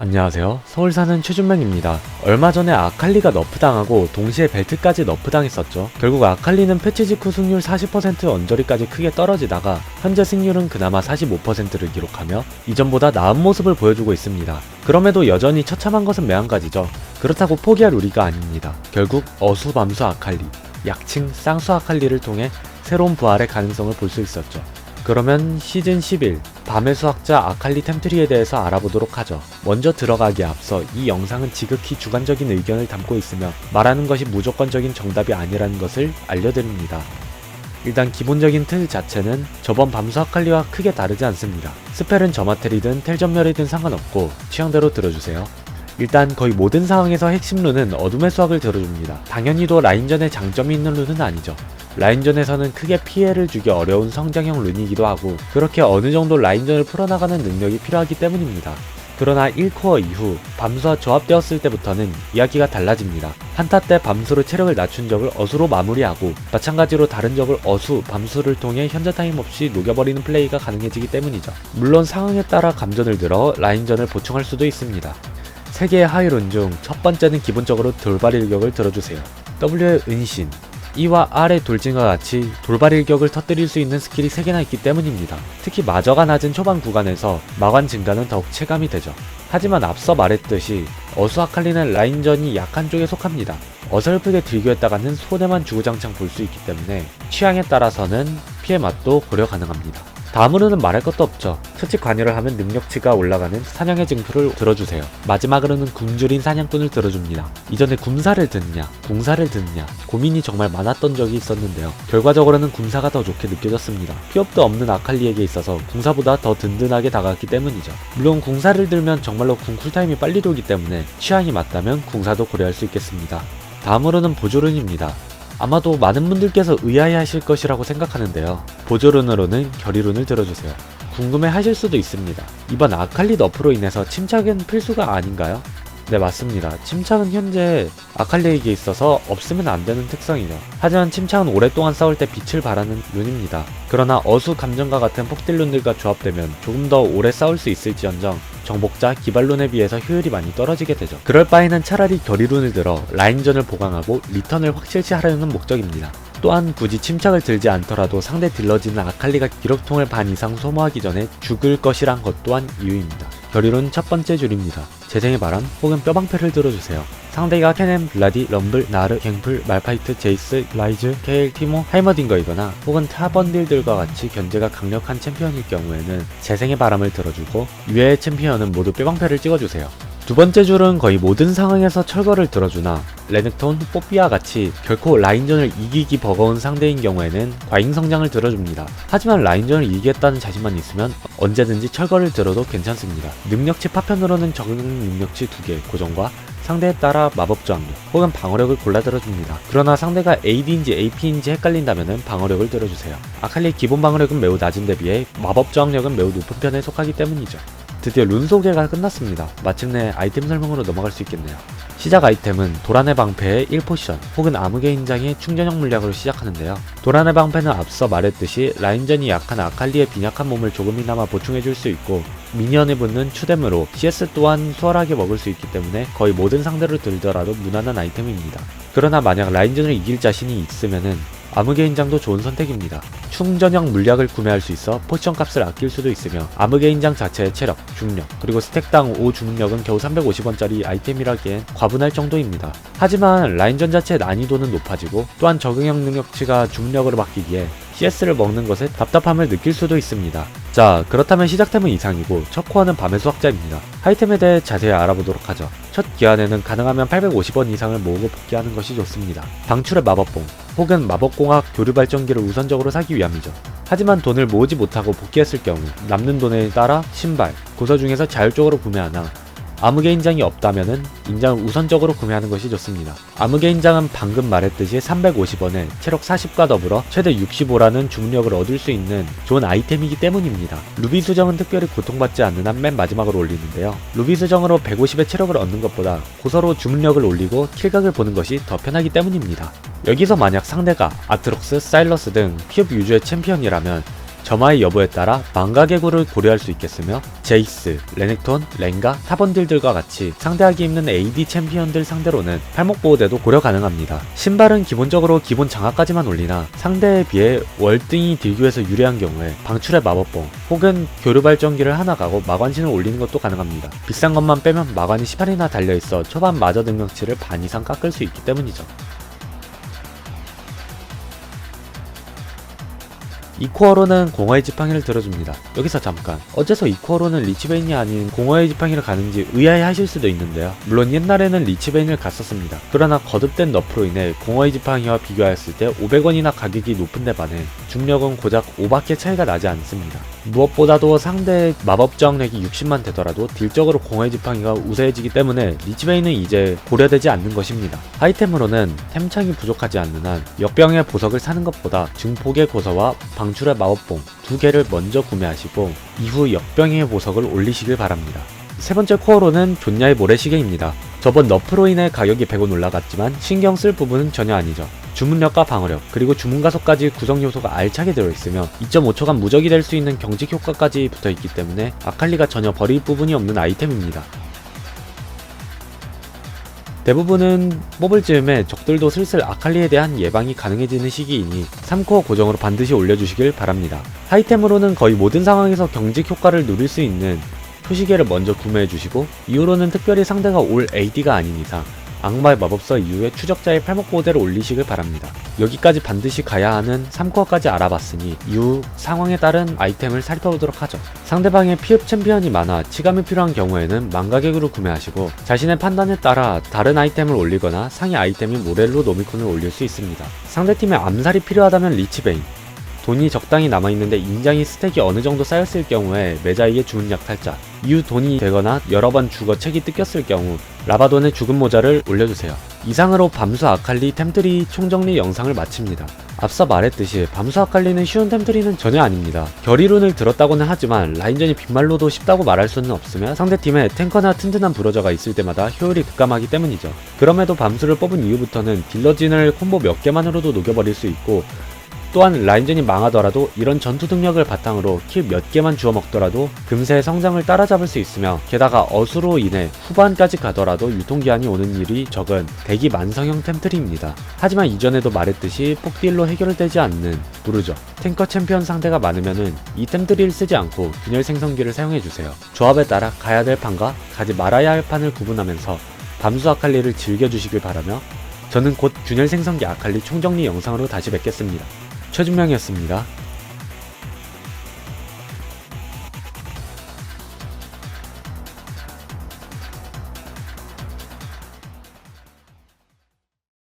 안녕하세요. 서울 사는 최준명입니다. 얼마 전에 아칼리가 너프당하고 동시에 벨트까지 너프당했었죠. 결국 아칼리는 패치 직후 승률 40% 언저리까지 크게 떨어지다가 현재 승률은 그나마 45%를 기록하며 이전보다 나은 모습을 보여주고 있습니다. 그럼에도 여전히 처참한 것은 매한가지죠. 그렇다고 포기할 우리가 아닙니다. 결국 어수밤수 아칼리, 약칭 쌍수 아칼리를 통해 새로운 부활의 가능성을 볼 수 있었죠. 그러면 시즌 11 밤의 수학자 아칼리 템트리에 대해서 알아보도록 하죠. 먼저 들어가기에 앞서 이 영상은 지극히 주관적인 의견을 담고 있으며 말하는 것이 무조건적인 정답이 아니라는 것을 알려드립니다. 일단 기본적인 틀 자체는 저번 밤수 아칼리와 크게 다르지 않습니다. 스펠은 저마텔이든 텔전멸이든 상관없고 취향대로 들어주세요. 일단 거의 모든 상황에서 핵심 룬은 어둠의 수학을 들어줍니다. 당연히도 라인전에 장점이 있는 룬은 아니죠. 라인전에서는 크게 피해를 주기 어려운 성장형 룬이기도 하고 그렇게 어느 정도 라인전을 풀어나가는 능력이 필요하기 때문입니다. 그러나 1코어 이후 밤수와 조합되었을 때부터는 이야기가 달라집니다. 한타 때 밤수로 체력을 낮춘 적을 어수로 마무리하고 마찬가지로 다른 적을 어수, 밤수를 통해 현재 타임 없이 녹여버리는 플레이가 가능해지기 때문이죠. 물론 상황에 따라 감전을 들어 라인전을 보충할 수도 있습니다. 세 개의 하이론 중 첫 번째는 기본적으로 돌발 일격을 들어주세요. W의 은신, E와 R의 돌진과 같이 돌발 일격을 터뜨릴 수 있는 스킬이 3개나 있기 때문입니다. 특히 마저가 낮은 초반 구간에서 마관 증가는 더욱 체감이 되죠. 하지만 앞서 말했듯이 어수 아칼리는 라인전이 약한 쪽에 속합니다. 어설프게 들교했다가는 손해만 주구장창 볼 수 있기 때문에 취향에 따라서는 피해 맛도 고려 가능합니다. 다음으로는 말할 것도 없죠. 수직 관여를 하면 능력치가 올라가는 사냥의 증표를 들어주세요. 마지막으로는 굶주린 사냥꾼을 들어줍니다. 이전에 굶사를 듣느냐, 궁사를 듣느냐 고민이 정말 많았던 적이 있었는데요. 결과적으로는 궁사가 더 좋게 느껴졌습니다. 피업도 없는 아칼리에게 있어서 궁사보다 더 든든하게 다가갔기 때문이죠. 물론 궁사를 들면 정말로 궁 쿨타임이 빨리 돌기 때문에 취향이 맞다면 궁사도 고려할 수 있겠습니다. 다음으로는 보조룬입니다. 아마도 많은 분들께서 의아해 하실 것이라고 생각하는데요. 보조룬으로는 결의룬을 들어주세요. 궁금해 하실 수도 있습니다. 이번 아칼리 너프로 인해서 침착은 필수가 아닌가요? 네, 맞습니다. 침착은 현재 아칼리에게 있어서 없으면 안 되는 특성이죠. 하지만 침착은 오랫동안 싸울 때 빛을 발하는 룬입니다. 그러나 어수 감정과 같은 폭딜룬들과 조합되면 조금 더 오래 싸울 수 있을지언정 정복자 기발룬에 비해서 효율이 많이 떨어지게 되죠. 그럴 바에는 차라리 결의룬을 들어 라인전을 보강하고 리턴을 확실시 하려는 목적입니다. 또한 굳이 침착을 들지 않더라도 상대 딜러지는 아칼리가 기록통을 반 이상 소모하기 전에 죽을 것이란 것 또한 이유입니다. 결의론 첫 번째 줄입니다. 재생의 바람 혹은 뼈방패를 들어주세요. 상대가 케넨, 블라디, 럼블, 나르, 갱플, 말파이트, 제이스, 라이즈, 케일, 티모, 하이머딩거이거나 혹은 타번딜들과 같이 견제가 강력한 챔피언일 경우에는 재생의 바람을 들어주고 유해의 챔피언은 모두 뼈방패를 찍어주세요. 두 번째 줄은 거의 모든 상황에서 철거를 들어주나 레넥톤, 뽀삐와 같이 결코 라인전을 이기기 버거운 상대인 경우에는 과잉 성장을 들어줍니다. 하지만 라인전을 이기겠다는 자신만 있으면 언제든지 철거를 들어도 괜찮습니다. 능력치 파편으로는 적응 능력치 2개 고정과 상대에 따라 마법 저항력 혹은 방어력을 골라 들어줍니다. 그러나 상대가 AD인지 AP인지 헷갈린다면 방어력을 들어주세요. 아칼리의 기본 방어력은 매우 낮은 데 비해 마법 저항력은 매우 높은 편에 속하기 때문이죠. 드디어 룬 소개가 끝났습니다. 마침내 아이템 설명으로 넘어갈 수 있겠네요. 시작 아이템은 도란의 방패의 1포션 혹은 암흑의 인장의 충전형 물약으로 시작하는데요. 도란의 방패는 앞서 말했듯이 라인전이 약한 아칼리의 빈약한 몸을 조금이나마 보충해줄 수 있고 미니언에 붙는 추뎀으로 CS 또한 수월하게 먹을 수 있기 때문에 거의 모든 상대를 들더라도 무난한 아이템입니다. 그러나 만약 라인전을 이길 자신이 있으면은 암흑의 인장도 좋은 선택입니다. 충전형 물약을 구매할 수 있어 포션 값을 아낄 수도 있으며 암흑의 인장 자체의 체력, 중력, 그리고 스택당 5 중력은 겨우 350원짜리 아이템이라기엔 과분할 정도입니다. 하지만 라인전 자체의 난이도는 높아지고 또한 적응형 능력치가 중력으로 바뀌기에 CS를 먹는 것에 답답함을 느낄 수도 있습니다. 자, 그렇다면 시작템은 이상이고 첫 코어는 밤의 수학자입니다. 아이템에 대해 자세히 알아보도록 하죠. 첫 기한에는 가능하면 850원 이상을 모으고 복귀하는 것이 좋습니다. 방출의 마법봉 혹은 마법공학 교류 발전기를 우선적으로 사기 위함이죠. 하지만 돈을 모으지 못하고 복귀했을 경우 남는 돈에 따라 신발, 고서 중에서 자율적으로 구매하나 암흑의 인장이 없다면은 인장을 우선적으로 구매하는 것이 좋습니다. 암흑의 인장은 방금 말했듯이 350원에 체력 40과 더불어 최대 65라는 중력을 얻을 수 있는 좋은 아이템이기 때문입니다. 루비 수정은 특별히 고통받지 않는 한 맨 마지막으로 올리는데요. 루비 수정으로 150의 체력을 얻는 것보다 고서로 주문력을 올리고 킬각을 보는 것이 더 편하기 때문입니다. 여기서 만약 상대가 아트록스, 사일러스 등 피업 유저의 챔피언이라면 점화의 여부에 따라 망가 개구를 고려할 수 있겠으며 제이스, 레넥톤, 렌가, 타번딜들과 같이 상대하기 힘든 AD 챔피언들 상대로는 팔목 보호대도 고려 가능합니다. 신발은 기본적으로 기본 장화까지만 올리나 상대에 비해 월등히 딜교에서 유리한 경우에 방출의 마법봉 혹은 교류 발전기를 하나 가고 마관신을 올리는 것도 가능합니다. 비싼 것만 빼면 마관이 18이나 달려있어 초반 마저 능력치를 반 이상 깎을 수 있기 때문이죠. 이코어로는 공허의 지팡이를 들어줍니다. 여기서 잠깐 어째서 이코어로는 리치베인이 아닌 공허의 지팡이를 가는지 의아해 하실 수도 있는데요. 물론 옛날에는 리치베인을 갔었습니다. 그러나 거듭된 너프로 인해 공허의 지팡이와 비교하였을 때 500원이나 가격이 높은데 반해 중력은 고작 5밖에 차이가 나지 않습니다. 무엇보다도 상대의 마법 저항력이 60만 되더라도 딜적으로 공허의 지팡이가 우세해지기 때문에 리치베인은 이제 고려되지 않는 것입니다. 아이템으로는 템창이 부족하지 않는 한 역병의 보석을 사는 것보다 증폭의 고서와 방 출의 마법봉 두 개를 먼저 구매하시고 이후 역병의 보석을 올리시길 바랍니다. 세 번째 코어로는 존야의 모래시계입니다. 저번 너프로 인해 가격이 100원 올라갔지만 신경 쓸 부분은 전혀 아니죠. 주문력과 방어력, 그리고 주문 가속까지 구성 요소가 알차게 들어있으며 2.5초간 무적이 될 수 있는 경직 효과까지 붙어있기 때문에 아칼리가 전혀 버릴 부분이 없는 아이템입니다. 대부분은 뽑을 즈음에 적들도 슬슬 아칼리에 대한 예방이 가능해지는 시기이니 3코어 고정으로 반드시 올려주시길 바랍니다. 아이템으로는 거의 모든 상황에서 경직 효과를 누릴 수 있는 표시계를 먼저 구매해주시고 이후로는 특별히 상대가 올 AD가 아닌 이상 악마의 마법서 이후에 추적자의 팔목보호대를 올리시길 바랍니다. 여기까지 반드시 가야 하는 3코어까지 알아봤으니 이후 상황에 따른 아이템을 살펴보도록 하죠. 상대방의 피흡 챔피언이 많아 치감이 필요한 경우에는 망가객으로 구매하시고 자신의 판단에 따라 다른 아이템을 올리거나 상위 아이템인 모렐로 노미콘을 올릴 수 있습니다. 상대팀에 암살이 필요하다면 리치베인, 돈이 적당히 남아있는데 인장이 스택이 어느 정도 쌓였을 경우에 매자에게 주문 약탈자, 이후 돈이 되거나 여러 번 죽어 책이 뜯겼을 경우 라바돈의 죽은 모자를 올려주세요. 이상으로 밤수 아칼리 템트리 총정리 영상을 마칩니다. 앞서 말했듯이 밤수 아칼리는 쉬운 템트리는 전혀 아닙니다. 결의론을 들었다고는 하지만 라인전이 빈말로도 쉽다고 말할 수는 없으며 상대팀에 탱커나 튼튼한 브로저가 있을 때마다 효율이 급감하기 때문이죠. 그럼에도 밤수를 뽑은 이후부터는 딜러진을 콤보 몇 개만으로도 녹여버릴 수 있고 또한 라인전이 망하더라도 이런 전투 능력을 바탕으로 킬 몇 개만 주워 먹더라도 금세 성장을 따라잡을 수 있으며 게다가 어수로 인해 후반까지 가더라도 유통기한이 오는 일이 적은 대기 만성형 템트리입니다. 하지만 이전에도 말했듯이 폭딜로 해결되지 않는 부르죠. 탱커 챔피언 상대가 많으면은 이 템트리를 쓰지 않고 균열 생성기를 사용해주세요. 조합에 따라 가야 될 판과 가지 말아야 할 판을 구분하면서 밤수 아칼리를 즐겨주시길 바라며 저는 곧 균열 생성기 아칼리 총정리 영상으로 다시 뵙겠습니다. 최준명이었습니다.